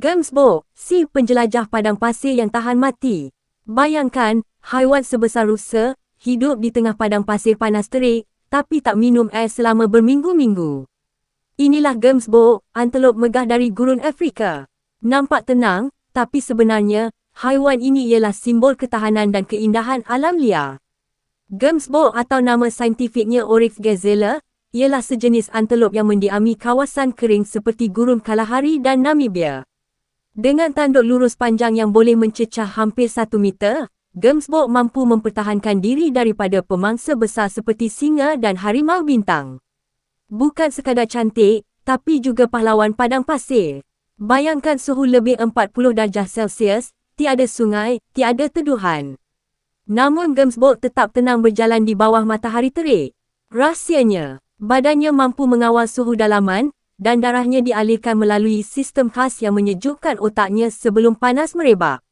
Gemsbo, si penjelajah padang pasir yang tahan mati. Bayangkan, haiwan sebesar rusa, hidup di tengah padang pasir panas terik, tapi tak minum air selama berminggu-minggu. Inilah Gemsbo, antelop megah dari gurun Afrika. Nampak tenang, tapi sebenarnya, haiwan ini ialah simbol ketahanan dan keindahan alam liar. Gemsbo atau nama saintifiknya Oryx gazella, ialah sejenis antelop yang mendiami kawasan kering seperti gurun Kalahari dan Namibia. Dengan tanduk lurus panjang yang boleh mencecah hampir satu meter, Gemsbo mampu mempertahankan diri daripada pemangsa besar seperti singa dan harimau bintang. Bukan sekadar cantik, tapi juga pahlawan padang pasir. Bayangkan suhu lebih 40 darjah Celsius, tiada sungai, tiada teduhan. Namun Gemsbo tetap tenang berjalan di bawah matahari terik. Rahsianya, badannya mampu mengawal suhu dalaman, dan darahnya dialirkan melalui sistem khas yang menyejukkan otaknya sebelum panas merebak.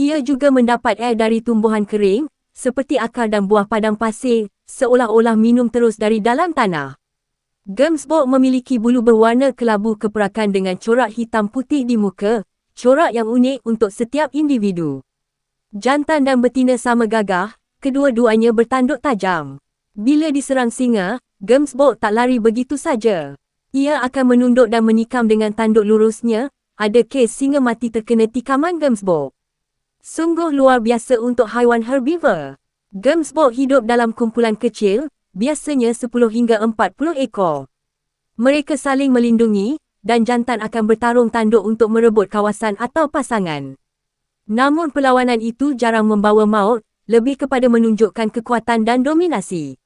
Ia juga mendapat air dari tumbuhan kering, seperti akar dan buah padang pasir, seolah-olah minum terus dari dalam tanah. Gemsbok memiliki bulu berwarna kelabu keperakan dengan corak hitam putih di muka, corak yang unik untuk setiap individu. Jantan dan betina sama gagah, kedua-duanya bertanduk tajam. Bila diserang singa, Gemsbok tak lari begitu saja. Ia akan menunduk dan menikam dengan tanduk lurusnya, ada kes singa mati terkena tikaman Gemsbok. Sungguh luar biasa untuk haiwan herbivore. Gemsbok hidup dalam kumpulan kecil, biasanya 10 hingga 40 ekor. Mereka saling melindungi, dan jantan akan bertarung tanduk untuk merebut kawasan atau pasangan. Namun perlawanan itu jarang membawa maut, lebih kepada menunjukkan kekuatan dan dominasi.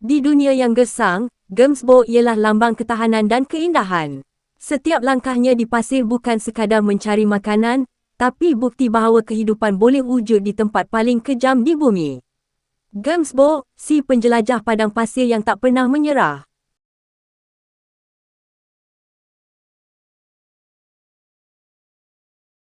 Di dunia yang gesang, Gemsbo ialah lambang ketahanan dan keindahan. Setiap langkahnya di pasir bukan sekadar mencari makanan, tapi bukti bahawa kehidupan boleh wujud di tempat paling kejam di bumi. Gemsbo, si penjelajah padang pasir yang tak pernah menyerah.